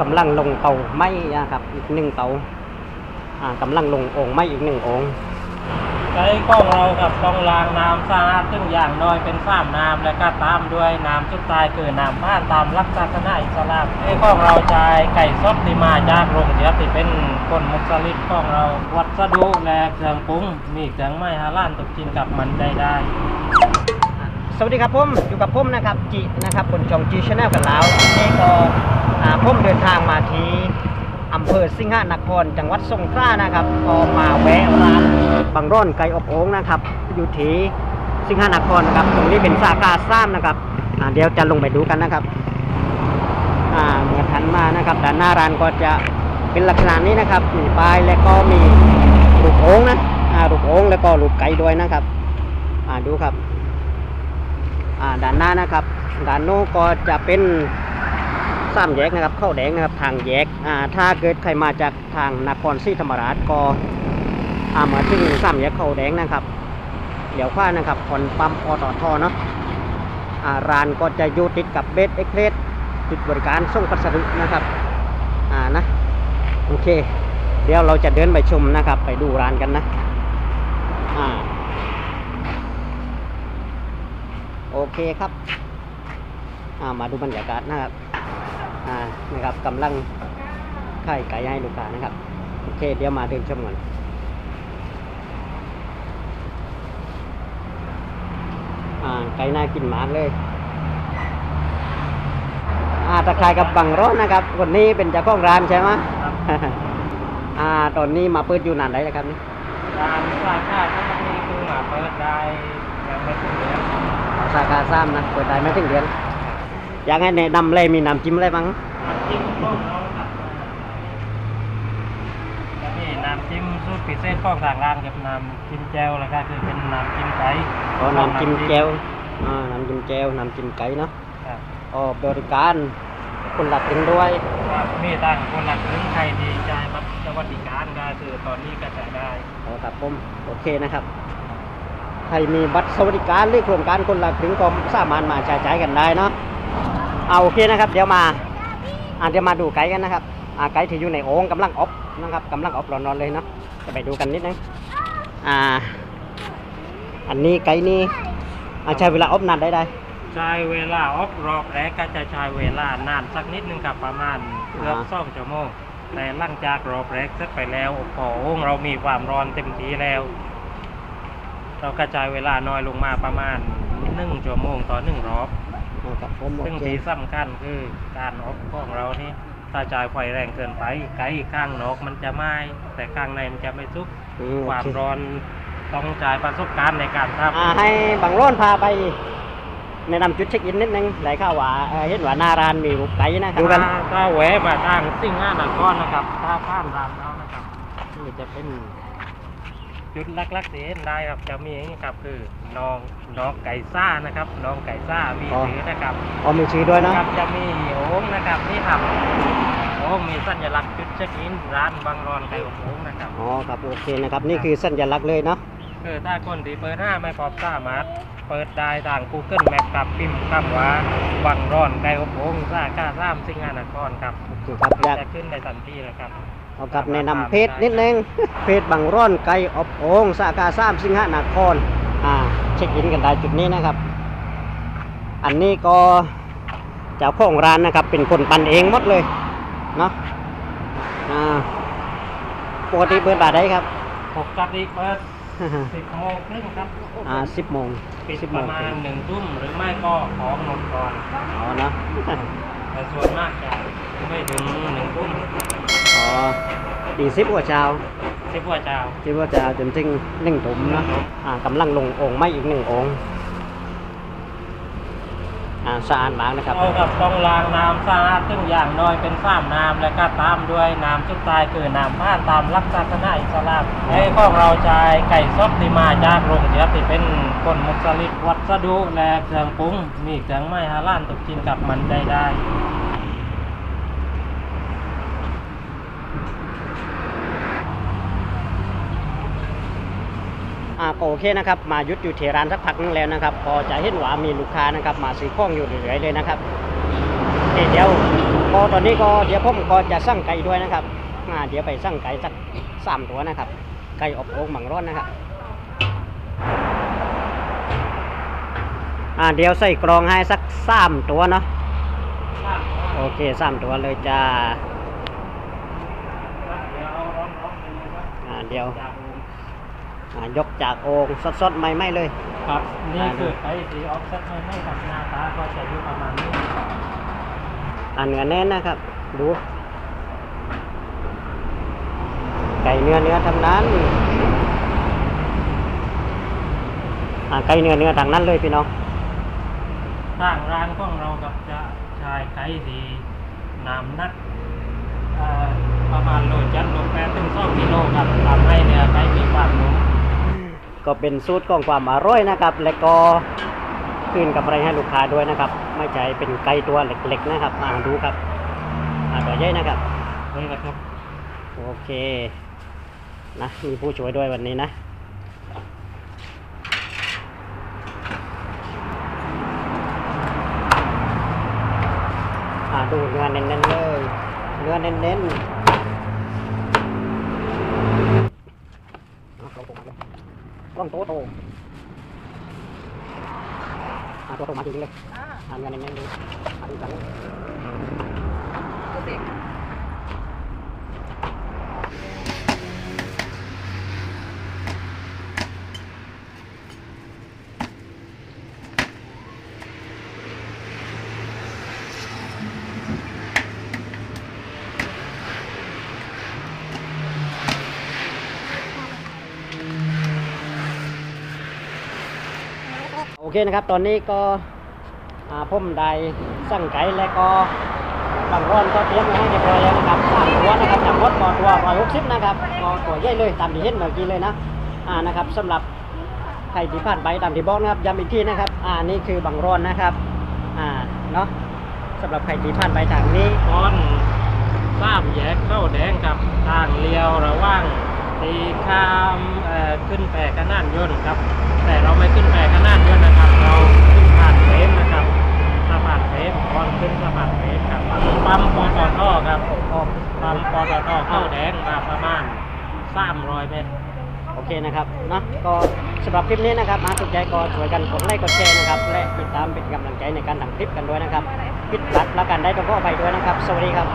กำลังลงเตาไหม้นะครับอีกหนึ่งเตาอ่ากำลังลงโองไหม้อีกหนึ่งโองใช้กล้องเรากับต้องล้างน้ำสะอาดซึ่งอย่างน้อยเป็นสามน้ำและก็ตามด้วยน้ำสุดท้ายคือน้ำบ้านตามรักษาคณะอิสลามไอ้กล้องเราใช้ไก่ซดที่มาจากโรงเรียนที่เป็นคนมุสลิมกล้องเราวัสดุและเครื่องปรุงมีเครื่องไม้ฮาลาลตกกินกับมันได้ได้สวัสดีครับผมอยู่กับผมนะครับจินะครับบนช่องจีชแนลกันแล้วนี่ก็อ่า ผมเดินทางมาที่อำเภอสิงหนคร จังหวัดสงขลานะครับก็มาแวะร้านบางร่อนไก่อบโอ่งนะครับ อยู่ที่สิงหนครนะครับ ตรงนี้เป็นสาขาซ้ำนะครับอ่าเดี๋ยวจะลงไปดูกันนะครับอ่าเมื่อทันมานะครับด้านหน้าร้านก็จะเป็นลักษณะนี้นะครับมีป้ายและก็มีรูปโอ่งนะอ่ารูปโอ่งแล้วก็รูปไก่ด้วยนะครับอ่าดูครับอ่าด้านหน้านะครับด้านโน้ก็จะเป็น สามแยกนะครับ เข้าแดงนะครับทางแยกอ่าถ้าเกิดใครมาจากทางนครศรีธรรมราชก็อ่ามาถึงสามแยกเข้าแดงนะครับเดี๋ยวข้านะครับคอนปั๊มอตทเนาะอ่าร้านก็จะอยู่ติดกับเบสเอ็กเพรสจุดบริการส่งพัสดุนะครับอ่านะโอเค เดี๋ยวเราจะเดินไปชมนะครับ ไปดูร้านกันนะอ่าโอเคครับอ่ามาดูบรรยากาศนะครับ อ่านะครับกำลังค่ายไก่ให้ลูกค้านะครับโอเคเดี๋ยวมาเดินชมก่อนอ่าไก่น่ากินมากเลยอ่าตะคายกับบังร้อนนะครับคนนี้เป็นเจ้าของร้านใช่ไหมอ่าตอนนี้มาเปิดอยู่นานได้แล้วครับนี่การสร้างค่าทั้งนี้คือมาเปิดได้ยังไม่ถึงเดือนสาขาซ้ำนะเปิดได้ไม่ถึงเดือน อยากให้แนะนำเลยมีน้ำจิ้มอะไรบ้างน้ำจิ้มกล้องเราครับแล้วนี่น้ำจิ้มสูตรพิเศษของทางร้านกับน้ำจิ้มแจ่วแล้วก็คือเป็นน้ำจิ้มไก่อ๋อน้ำจิ้มแจ่วอ่าน้ำจิ้มแจ่วน้ำจิ้มไก่เนาะครับอ๋อบริการคนหลักเองด้วยครับมีต่างคนหลักถึงใครดีใจบัตรสวัสดิการก็คือตอนนี้ก็จะได้อ๋อครับผมโอเคนะครับใครมีบัตรสวัสดิการหรือโครงการคนหลักถึงก็สามารถมาใช้จ่ายกันได้เนาะ เอาโอเคนะครับ เดี๋ยวมาอ่าเดี๋ยวมาดูไก่กันนะครับอ่าไก่ที่อยู่ในโอ่งกำลังอบนะครับกำลังอบร้อนๆเลยเนาะจะไปดูกันนิดนึงอ่า อันนี้ไก่นี่อ่าใช้เวลาอบนานได้ได้ใช้เวลาออกรอบแรกก็จะใช้เวลานานสักนิดนึงครับประมาณเกือบอ่าสองชั่วโมงแต่หลังจากรอบแรกเสร็จไปแล้วพอโอ่งเรามีความร้อนเต็มที่แล้ว เรากระจายเวลาน้อยลงมาประมาณหนึ่งชั่วโมงต่อหนึ่งรอบ อ๋อครับผมโอซึ่งเคที่สำคัญคือการอบของเรานี่ถ้าจ่ายไฟแรงเกินไป ไก่ข้างนอกมันจะไหม้แต่ข้างในมันจะไม่สุกอืมคโอวามเคร้อนต้องจ่ายประสบการณ์ในการทอ่าให้บังร่อนพาไปแนะนำจุดเช็คอินนิดนึงได้ข่าวว่าเอ่อเห็นว่าหน้าร้านมีรูปไก่นะำดูกันถ้าถ้าแวะมาทางสิ่งห้านครนะครับ ถ้าข้ามร้านเรานะครับนี่จะเป็น จุดลักๆที่เห็นได้ครับจะมีอย่างนี้ครับคือน้องน้องไก่ซ่านะครับน้องไก่ซ่ามีถือนะครับอ๋อมีชื่อด้วยเนาะครับจะมีโอ่งนะครับนี่ครับโอ่งมีสัญลักษณ์จุดเช็คอินร้านบางรอนไก่อบโอ่งนะครับอ๋อครับโอเคนะครับนี่คือสัญลักษณ์เลยเนาะคือถ้าคนที่เปิดห้าไม่พบสามารถเปิดได้ทาง Google Map กับพิมพ์คำว่าบางรอนไก่อบโอ่งสาขาสามสิงหานครครับโอเคครับอยากจะขึ้นในทันทีเลยครับ เอากับแนะนำเพจนิดนึง เพจบังร่อนไก่อบโอ่งสาขาสามสิงหนครอ่าเช็คอินกันได้จุดนี้นะครับ อันนี้ก็เจ้าของร้านนะครับ เป็นคนปั่นเองหมดเลยเนาะอ่าปกติเปิดบาทได้ครับปกติเปิดสิบโมงครึ่งครับอ่าสิบโมงปิดสิบปโมระงมาณหนึ่งทุ่มหรือไม่ก็ของหมดก่อนอ๋อเนาะแต่ส่วนมากจะไม่ถึงหนึ่งทุ่ม อ๋อดีสิบกว่าเช้าสิบว่าเจ้าคิดว่าจะจนถึงหนึ่งถุมเนาะอ่ากำลังลงองค์ไม่อีกหนึ่งองค์อ่าสะอาดมากนะครับเรากับต้องล้างน้ำสะอาดซึ่งอย่างน้อยเป็นสามน้ำและก็ตามด้วยน้ำสุดท้ายคือน้ำบ้านตามรักษาคณะอิสลามไอ้ของเราใช้ไก่ซดที่มาจากโรงเรียนที่เป็นคนมุสลิมวัสดุและเครื่องปรุงมีเครื่องไม้ฮาลาลตกกินกับมันได้ได้ ก็โอเคนะครับมายุดอยู่ที่ร้านสักพักนึงแล้วนะครับ พอจะเห็นว่ามีลูกค้านะครับ มาซื้อของอยู่เรื่อยเลยนะครับเเดี๋ยวก็ตอนนี้ก็เดี๋ยวผมก็จะสั่งไก่ด้วยนะครับอ่าเดี๋ยวไปสั่งไก่สักสามตัวนะครับ ไก่อบโอ่งหมังร้อนนะครับอ่าเดี๋ยวใส่กรองให้สักสามตัวเนาะโอเคสามตัวเลยจ้าเดี๋ยวเอาร้อนๆดูครับอ่าเดี๋ยว ยกจากโอ่งสดๆใหม่ๆเลย ครับ นี่คือไก่สีออกเซตไม่ไม่กับหน้าตาก็จะอยู่ประมาณนี้อ่าเนื้อแน่นนะครับ ดู ไก่เนื้อเนื้อทำนั้นอ่าไก่เนื้อเนื้อทางนั้นเลยพี่น้องทางร้านของเรากับจะใช้ไก่สีน้ำหนักเอ่อประมาณโลจันโลแปดถึงสองกิโลครับทำให้เนื้อไก่มีความนุ่ม ก็เป็นสูตรของความอร่อยนะครับ และก็คืนกับอะไรให้ลูกค้าด้วยนะครับ ไม่ใช่เป็นไก่ตัวเล็กๆนะครับอ่าดูครับอ่าตัวใหญ่นะครับนี่นะครับ โอเคนะมีผู้ช่วยด้วยวันนี้นะอ่าดูเนื้อเน้นๆเลย เนื้อเน้นๆเอาเข้าตรงมาเลย กล้องโตโตอ่าตัวโตมาจริงๆเลยอ่าเนื้อเน้นๆดูอ่าดูกัน เลยโอเคนะครับ ตอนนี้ก็อ่มได้สั่งไก่และก็บางร้อนก็เตรียมไว้ให้เรียบร้อยแล้วนะครับสามตัวนะครับจากรถก็ตัวร้อยหกสิบนะครับก็ตัวใหญ่เลยตามที่เห็นเมื่อกี้เลยนะอ่านะครับสำหรับใครที่ผ่านไปตามที่บอกนะครับย้ำอีกทีนะครับ อ่านี่คือบางร้อนนะครับ อ่าเนาะสำหรับใครที่ผ่านไปทางนี้ตอนสามแยกเข้าแดงกับทางเลี้ยวระว่าง ตีข้ามเอ่อขึ้นแปรกระนานยนต์ครับ แต่เราไม่ขึ้นแปรกระนานยนต์นะครับ เราขึ้นผ่านเฟรมนะครับสะพานเฟรมก่อนขึ้นสะพานเฟรมครับปั๊มปตทครับปั๊มปตทเข้าแดงมาประมาณ300เมตรโอเคนะครับเนาะก็สำหรับคลิปนี้นะครับมาถูกใจก็ช่วยกันกดไลค์กดแชร์นะครับ และติดตามเป็นกำลังใจในการทำคลิปกันด้วยนะครับปิดบัตรและกันได้ต้องขออภัยด้วยนะครับ สวัสดีครับ